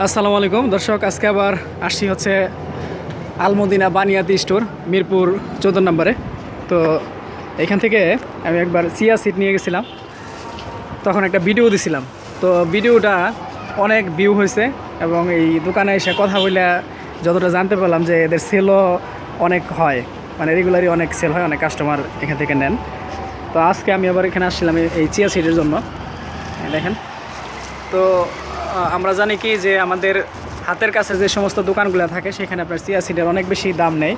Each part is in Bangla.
আসসালামু আলাইকুম। দর্শক, আজকে আবার আসছি হচ্ছে আলমদিনা বানিয়াতি স্টোর, মিরপুর চোদ্দ নম্বরে। তো এখান থেকে আমি একবার সিয়া সিট নিয়ে গেছিলাম। তখন একটা ভিডিও দিছিলাম। তো ভিডিওটা অনেক ভিউ হয়েছে এবং এই দোকানে এসে কথা বলে যতটা জানতে পারলাম যে এদের সেলও অনেক হয়। মানে রেগুলারই অনেক সেল হয়, অনেক কাস্টমার এখান থেকে নেন। তো আজকে আমি আবার এখানে আসছিলাম এই- চিয়া সিটের জন্য। দেখেন। তো আমরা জানি কি যে আমাদের হাতের কাছে যে সমস্ত দোকানগুলো থাকে সেখানে আপনার চিয়া সিটের অনেক বেশি দাম নেই।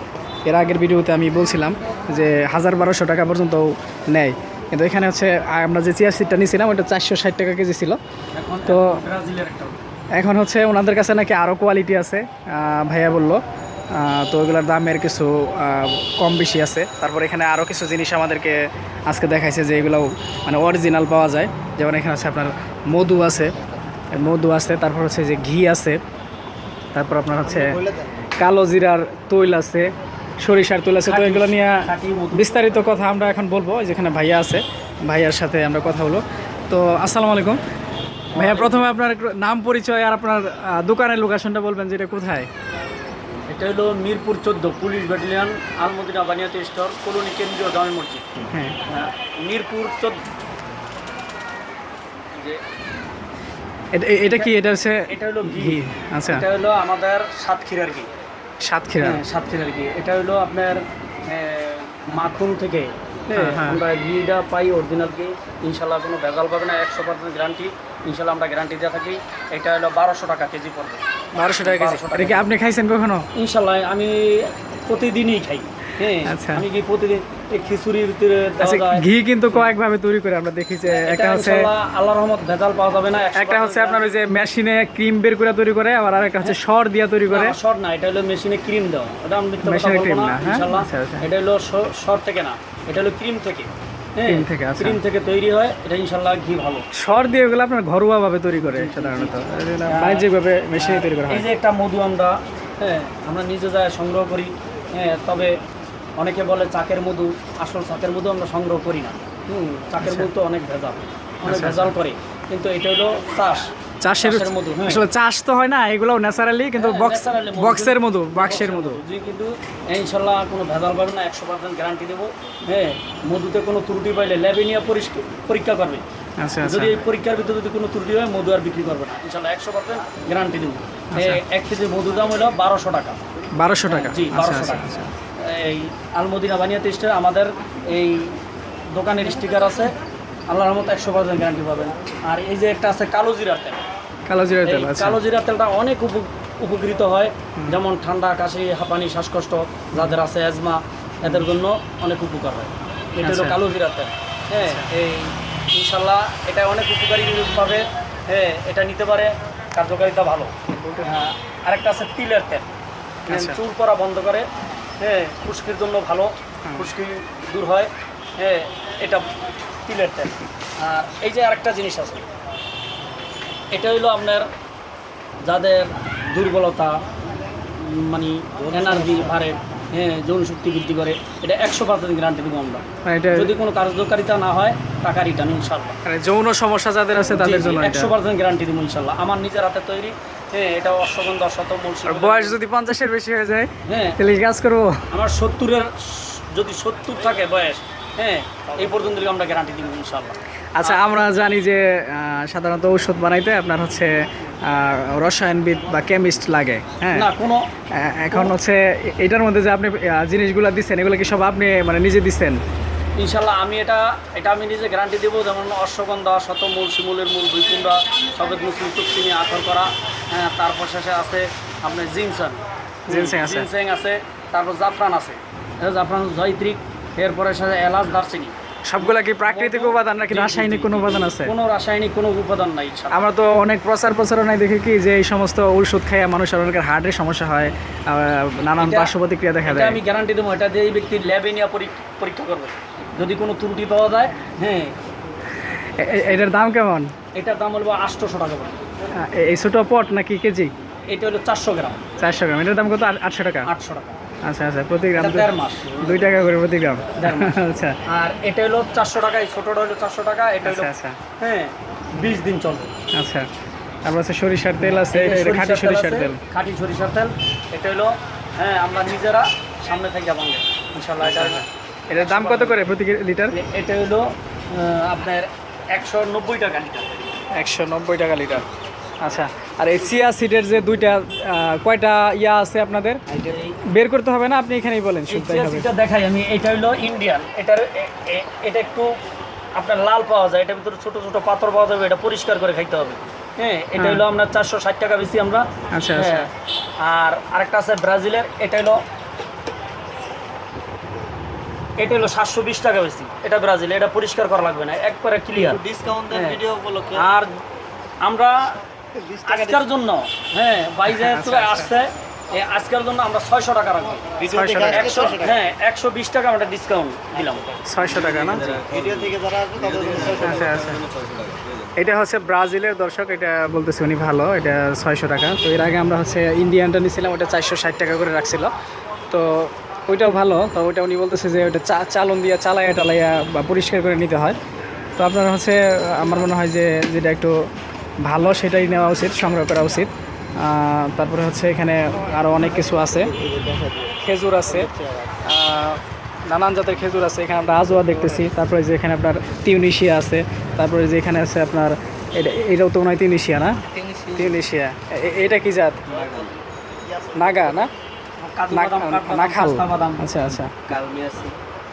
এর আগের ভিডিওতে আমি বলছিলাম যে হাজার বারোশো টাকা পর্যন্ত নেয়। কিন্তু এখানে হচ্ছে আমরা যে চিয়া সিটটা নিয়েছিলাম ওটা চারশো ষাট টাকা কেজি ছিল। তো এখন হচ্ছে ওনাদের কাছে নাকি আরও কোয়ালিটি আছে ভাইয়া বলল। তো ওইগুলোর দামের কিছু কম বেশি আছে। তারপর এখানে আরও কিছু জিনিস আমাদেরকে আজকে দেখাইছে যে এগুলো মানে অরিজিনাল পাওয়া যায়। যেমন এখানে আছে আপনার মধু আছে। মধু আছে তারপর হচ্ছে যে ঘি আছে তারপর আপনার হচ্ছে কালো জিরার তৈল আছে সরিষার তৈল আছে। তো এগুলো নিয়ে বিস্তারিত কথা আমরা এখন বলব যেখানে ভাইয়া আছে ভাইয়ার সাথে আমরা কথা বলব। তো আসসালামু আলাইকুম। ভাইয়া প্রথমে আপনার নাম পরিচয় আর আপনার দোকানের লোকেশনটা বলবেন যেটা কোথায়? এটা হলো মিরপুর চোদ্দ পুলিশ ব্যাটালিয়ন আলমদিনা বানিয়াতে স্টোর কলোনি কেন্দ্রীয় জামে মসজিদ। হ্যাঁ। হ্যাঁ, মিরপুর চোদ্দ। এটা- কি এটা হচ্ছে এটা হলো ঘি। আচ্ছা। এটা হলো আমাদের সাতক্ষীরার ঘি। সাতক্ষীরা। হ্যাঁ সাতক্ষীরার ঘি। এটা হলো আপনার মাখন থেকে হ্যাঁ, হ্যাঁ। আমরা ঘিটা পাই অরিজিনাল ঘি। ইনশাল্লাহ কোনো ভেজাল পাবে না একশো পার্সেন্ট গ্যারান্টি ইনশাল্লাহ আমরা গ্যারান্টি দিয়ে থাকি। এটা হলো বারোশো টাকা কেজি পড়বে। বারোশো টাকা কেজি। এটা কি আপনি খাইছেন কখনো? ইনশাল্লাহ আমি প্রতিদিনই খাই। আচ্ছা। আমি কি প্রতিদিন খিচুড়ির আচ্ছা ঘি কিন্তু কয়েকভাবে তৈরি করে আমরা দেখি যে একটা হচ্ছে আল্লাহর রহমত ভেজাল পাওয়া যাবে না একটা হচ্ছে আপনার ওই যে মেশিনে ক্রিম বের করে তৈরি করে আবার আরেকটা হচ্ছে সর দিয়া তৈরি করে। শর্ট না এটা হলো মেশিনে ক্রিম দেওয়া। এটা আমি মেশিনে বলব না হ্যাঁ? আচ্ছা, আচ্ছা। এটা হলো শর্ট থেকে না এটা হলো ক্রিম থেকে। হ্যাঁ থেকে। ক্রিম থেকে তৈরি হয় এটা ঘি ভালো। সর দিয়ে আপনার ঘরোয়া ভাবে তৈরি করে সাধারণত। বাণিজ্যিক ভাবে মেশিনে তৈরি করা এই যে একটা মধু আমরা হ্যাঁ আমরা নিজে যায় সংগ্রহ করি হ্যাঁ তবে অনেকে বলে চাকের মধু আসল চাকের মধু আমরা সংগ্রহ করি না। হুম চাকের মধু তো অনেক ভেজাল অনেক আচ্ছা, ভেজাল করে। কিন্তু এটা হলো চাষ চাষের মধু, হ্যাঁ। আসলে চাষ তো হয় না ন্যাচারালি কিন্তু হ্যাঁ, বক্স বক্সের মধু বাক্সের মধু কিন্তু ইনশাল্লাহ কোনো ভেজাল পাবে না একশো পার্সেন্ট গ্যারান্টি দেবো। হ্যাঁ মধুতে কোনো ত্রুটি পাইলে ল্যাবে নিয়ে পরীক্ষা করবে। আচ্ছা আচ্ছা। যদি এই পরীক্ষার ভিতরে যদি কোনো ত্রুটি হয় মধু আর বিক্রি করবে না। ইনশাল্লাহ একশো পার্সেন্ট গ্যারান্টি দেবো। আচ্ছা। এক কেজি মধু দাম হলো বারোশো টাকা। বারোশো টাকা। জি আচ্ছা বারোশো আচ্ছা টাকা। আচ্ছা। এই আলমদিনা বানিয়াতে স্টোর আমাদের এই দোকানের স্টিকার আছে। আল্লাহর রহমত একশো পার্সেন্ট গ্যারান্টি পাবেন। আর এই যে একটা আছে কালো জিরার তেল। কালো জিরা এই তেল আচ্ছা। কালো জিরার তেলটা অনেক উপ- উপকৃত হয়। যেমন ঠান্ডা কাশি হাঁপানি শ্বাসকষ্ট যাদের আছে অ্যাজমা এদের জন্য অনেক উপকার হয়। এটা হলো আচ্ছা। কালো জিরার তেল। হ্যাঁ এই ইনশাল্লাহ এটা অনেক উপকারী পাবে। হ্যাঁ এটা নিতে পারে। কার্যকারিতা ভালো। হ্যাঁ, আরেকটা আছে তিলের তেল। আচ্ছা। চুল পরা বন্ধ করে। হ্যাঁ খুশকির জন্য ভালো। খুশকি দূর হয়। হ্যাঁ এটা তিলের তেল। আর এই যে আরেকটা জিনিস আছে এটা হইল আপনার যাদের দুর্বলতা মানে এনার্জি ভারে হ্যাঁ যৌন শক্তি বৃদ্ধি করে এটা একশো পার্সেন্ট গ্যারান্টি দেবো আমরা। যদি কোনো কার্যকারিতা না হয় টাকা রিটার্ন ইনশাল্লাহ যৌন সমস্যা যাদের আছে তাদের জন্য একশো পার্সেন্ট গ্যারান্টি দেবো ইনশাল্লাহ আমার নিজের হাতে তৈরি হ্যাঁ এটা অশ্বগন্ধা শতমূল আর বয়স যদি পঞ্চাশের বেশি হয়ে যায় হ্যাঁ। তাহলে কাজ করব? আমার সত্তরের যদি সত্তর থাকে বয়স হ্যাঁ এই পর্যন্ত আমরা গ্যারান্টি দিব ইনশাল্লাহ আচ্ছা আমরা জানি যে সাধারণত ঔষধ বানাইতে আপনার হচ্ছে রসায়নবিদ বা কেমিস্ট লাগে হ্যাঁ? না কোনো এখন হচ্ছে এটার মধ্যে যে আপনি জিনিসগুলো দিচ্ছেন এগুলো কি সব আপনি মানে নিজে দিচ্ছেন ইনশাল্লাহ আমি এটা এটা আমি নিজে গ্যারান্টি দেবো যেমন অশ্বগন্ধা শতমূল শিমুলের মূল দুইকুন্ডা সবেদ মুসলিম টুকচিনি আখর করা হ্যাঁ তারপর শেষে আছে আপনার জিনসন। জিনসেং আছে। জিনসেং আছে তারপর জাফরান আছে। জাফরান জয়ত্রিক এরপরে সাথে এলাচ দারচিনি। সবগুলা কি প্রাকৃতিক উপাদান নাকি রাসায়নিক কোনো উপাদান আছে? কোনো রাসায়নিক কোনো উপাদান নাই। আমরা তো অনেক প্রচার প্রচারণায় দেখি কি যে এই সমস্ত ঔষধ খাইয়া মানুষের অনেকের হার্টের সমস্যা হয় নানান পার্শ্ব প্রতিক্রিয়া দেখা দেয়। আমি গ্যারান্টি দেবো এটা দিয়ে এই ব্যক্তি ল্যাবে নিয়ে পরীক্ষা করবে। যদি কোনো ত্রুটি পাওয়া যায় হ্যাঁ। এটার দাম কেমন? এটার দাম বলব আটশোশো টাকা এই ছোট পট নাকি কেজি? এটা হলো চারশো গ্রাম। চারশো গ্রাম। এটার দাম কত? আটশো টাকা? আটশো টাকা। আচ্ছা আচ্ছা প্রতি গ্রাম দেড় মাস। দুই টাকা করে প্রতি গ্রাম। আচ্ছা। আর এটা হলো চারশো টাকা এই ছোটোটা হলো চারশো টাকা এটা হলো আচ্ছা আচ্ছা। হ্যাঁ বিশ দিন চলবে আচ্ছা। তারপর আছে সরিষার তেল আছে খাঁটি সরিষার তেল খাঁটি সরিষার তেল এটা হলো হ্যাঁ আমরা নিজেরা সামনে থেকে ভাঙে। ইনশাল্লাহ এটা এটার দাম কত করে প্রতি লিটার? এটা হলো আপনার একশো নব্বই টাকা লিটার। একশো নব্বই টাকা লিটার। আচ্ছা আর এই চিয়া সিডের যে দুইটা কয়টা ইয়া আছে আপনাদের? বের করতে হবে না? আপনি এখানেই বলেন শুনতেই হবে। এটা দেখাই আমি এটা হলো ইন্ডিয়ান এটার এটা একটু আপনার লাল পাওয়া যায় এটার ভিতরে ছোট ছোট পাথর পাওয়া যাবে এটা পরিষ্কার করে খাইতে হবে। হ্যাঁ এটা হ্যাঁ। হলো আপনার চারশো ষাট টাকা বেশি আমরা। আচ্ছা আচ্ছা। হ্যাঁ আর আরেকটা আছে ব্রাজিলের এটা হলো এটা হলো সাতশো বিশ টাকা বেশি এটা ব্রাজিল এটা পরিষ্কার করা লাগবে না একবারে ক্লিয়ার ডিসকাউন্ট দেন। ভিডিও উপলক্ষে। আর আমরা আজকের জন্য হ্যাঁ বাইরে আচ্ছা, আচ্ছা। আসছে আজকের জন্য আমরা ছয়শো টাকা রাখব। একশো হ্যাঁ একশো বিশ টাকা আমরা ডিসকাউন্ট দিলাম। ছয়শো টাকা না? ভিডিও থেকে যারা আসবে তাদের জন্য 600 টাকা। এটা হচ্ছে ব্রাজিলের দর্শক এটা বলতেছে উনি ভালো এটা ছয়শো টাকা। তো এর আগে আমরা হচ্ছে ইন্ডিয়ানটা নিয়েছিলাম ওটা চারশো ষাট টাকা করে রাখছিল। তো ওইটাও ভালো তো ওইটা উনি বলতেছে যে ওটা চা চালন দিয়ে চালাইয়া টালাইয়া বা পরিষ্কার করে নিতে হয়। তো আপনার হচ্ছে আমার মনে হয় যে যেটা একটু ভালো সেটাই নেওয়া উচিত সংগ্রহ করা উচিত। তারপরে হচ্ছে এখানে আরও অনেক কিছু আছে। খেজুর আছে। নানান জাতের খেজুর আছে। এখানে আমরা আজোয়া দেখতেছি। তারপরে যে এখানে আপনার টিউনিশিয়া আছে। তারপরে যে এখানে আছে আপনার এটা এটাও তো মনে হয় টিউনিশিয়া না? এ- এটা কি জাত? নাগা না? নাখাল। আচ্ছা আচ্ছা। কালমি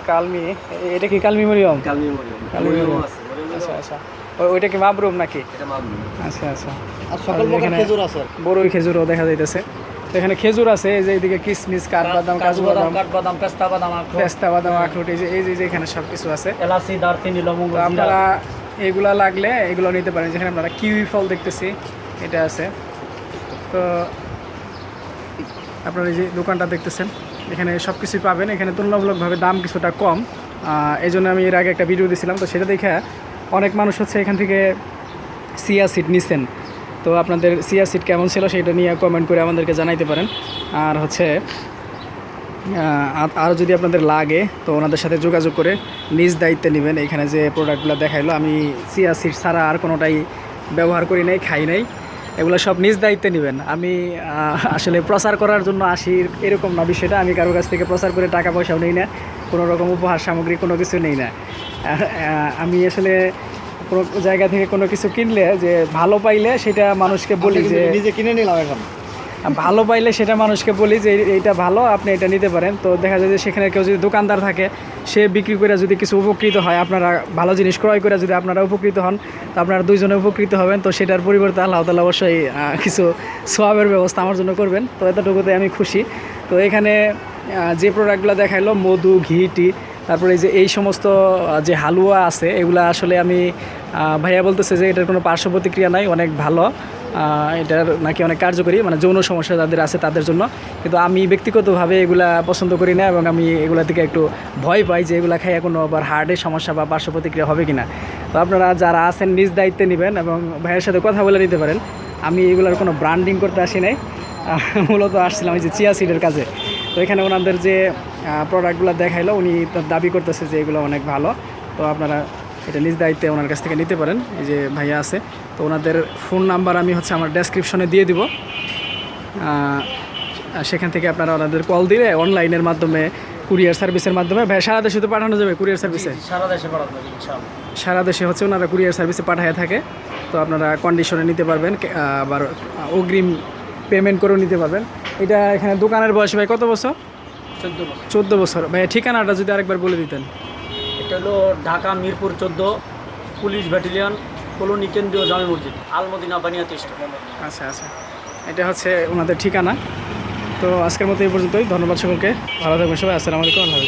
কালমি। এটা কি কালমি মরিয়ম? কালমি মরিয়ম। আচ্ছা আচ্ছা। ওইটা কি মাবরুম নাকি? আচ্ছা আচ্ছা। বড়ই খেজুরও দেখা যাইতেছে। এখানে খেজুর আছে এই যে এইদিকে কিশমিশ কাঠবাদাম কাজু বাদাম বাদাম কাঠবাদাম পেস্তা বাদাম আখরোট, পেস্তা বাদাম আখরোট এই যে এই যে- যে এখানে সব কিছু আছে। এলাচি দারচিনি লবঙ্গ আপনারা এগুলা লাগলে এগুলো নিতে পারেন। যেখানে আপনারা কিউই ফল দেখতেছি এটা আছে। তো আপনারা এই যে দোকানটা দেখতেছেন এখানে সব কিছুই পাবেন। এখানে তুলনামূলকভাবে দাম কিছুটা কম। এই জন্য আমি এর আগে একটা ভিডিও দিয়েছিলাম তো সেটা দেখে অনেক মানুষ হচ্ছে এখান থেকে সিয়া সিট নিছেন। তো আপনাদের সিয়া সিট কেমন ছিল সেটা নিয়ে কমেন্ট করে আমাদেরকে জানাইতে পারেন। আর হচ্ছে আর যদি আপনাদের লাগে, তো ওনাদের সাথে যোগাযোগ করে নিজ দায়িত্বে নেবেন। এখানে যে প্রোডাক্টগুলো দেখাইলো, আমি সিয়া সিট ছাড়া আর কোনোটাই ব্যবহার করি নাই, খাই নাই। এগুলো সব নিজ দায়িত্বে নেবেন। আমি আসলে প্রচার করার জন্য আসি এরকম না বিষয়টা। আমি কারও কাছ থেকে প্রচার করে টাকা পয়সাও নেই না। কোনো রকম উপহার সামগ্রী কোনো কিছু নেই না। আমি আসলে কোনো জায়গা থেকে কোনো কিছু কিনলে যে ভালো পাইলে সেটা মানুষকে বলি যে নিজে কিনে নিলাম এখন। ভালো পাইলে সেটা মানুষকে বলি যে এইটা ভালো আপনি এটা নিতে পারেন। তো দেখা যায় যে সেখানে কেউ যদি দোকানদার থাকে সে বিক্রি করে যদি কিছু উপকৃত হয় আপনারা ভালো জিনিস ক্রয় করে যদি আপনারা উপকৃত হন তো আপনারা দুইজনে উপকৃত হবেন। তো সেটার পরিবর্তে আল্লাহ তালা অবশ্যই কিছু সোয়াবের ব্যবস্থা আমার জন্য করবেন। তো এতটুকুতে আমি খুশি। তো এখানে যে প্রোডাক্টগুলো দেখাইলো মধু ঘি টি তারপরে এই যে এই সমস্ত যে হালুয়া আছে, এগুলা আসলে আমি ভাইয়া বলতেছে যে এটার কোনো পার্শ্ব প্রতিক্রিয়া নাই, অনেক ভালো। এটার নাকি অনেক কার্যকরী মানে যৌন সমস্যা যাদের আছে তাদের জন্য। কিন্তু আমি ব্যক্তিগতভাবে এগুলা পছন্দ করি না এবং আমি এগুলা থেকে একটু ভয় পাই যে এগুলা খাইয়া কোনো আবার হার্টের সমস্যা বা পার্শ্ব প্রতিক্রিয়া হবে কিনা। তো আপনারা যারা আছেন, নিজ দায়িত্বে নেবেন এবং ভাইয়ের সাথে কথা বলে নিতে পারেন। আমি এগুলার কোনো ব্র্যান্ডিং করতে আসি নাই। মূলত আসছিলাম এই যে চিয়া সিডের কাজে। তো এখানে ওনাদের যে প্রোডাক্টগুলো দেখাইলো উনি তার দাবি করতেছে যে এগুলো অনেক ভালো। তো আপনারা এটা নিজ দায়িত্বে ওনার কাছ থেকে নিতে পারেন এই যে ভাইয়া আছে। তো ওনাদের ফোন নাম্বার আমি হচ্ছে আমার ডেসক্রিপশনে দিয়ে দিব। সেখান থেকে আপনারা ওনাদের কল দিলে অনলাইনের মাধ্যমে কুরিয়ার সার্ভিসের মাধ্যমে ভাই সারা দেশে তো পাঠানো যাবে কুরিয়ার সার্ভিসে সারা দেশে হবে ইনশাআল্লাহ। সারা দেশে হচ্ছে ওনারা কুরিয়ার সার্ভিসে পাঠায় থাকে। তো আপনারা কন্ডিশনে নিতে পারবেন আবার অগ্রিম পেমেন্ট করেও নিতে পারবেন। এটা এখানে দোকানের বয়স ভাই কত বছর? চোদ্দ বছর। চোদ্দ বছর। ভাই ঠিকানাটা যদি আরেকবার বলে দিতেন। এটা হলো ঢাকা মিরপুর চোদ্দ পুলিশ ব্যাটালিয়ন কলোনি কেন্দ্রীয় জামে মসজিদ আলমদিনা বানিয়া তেষ্টা আচ্ছা আচ্ছা। এটা হচ্ছে ওনাদের ঠিকানা। তো আজকের মতো এই পর্যন্তই। ধন্যবাদ সকলকে। ভালো থাকবেন সবাই। আসসালামু আলাইকুম। আল্লাহ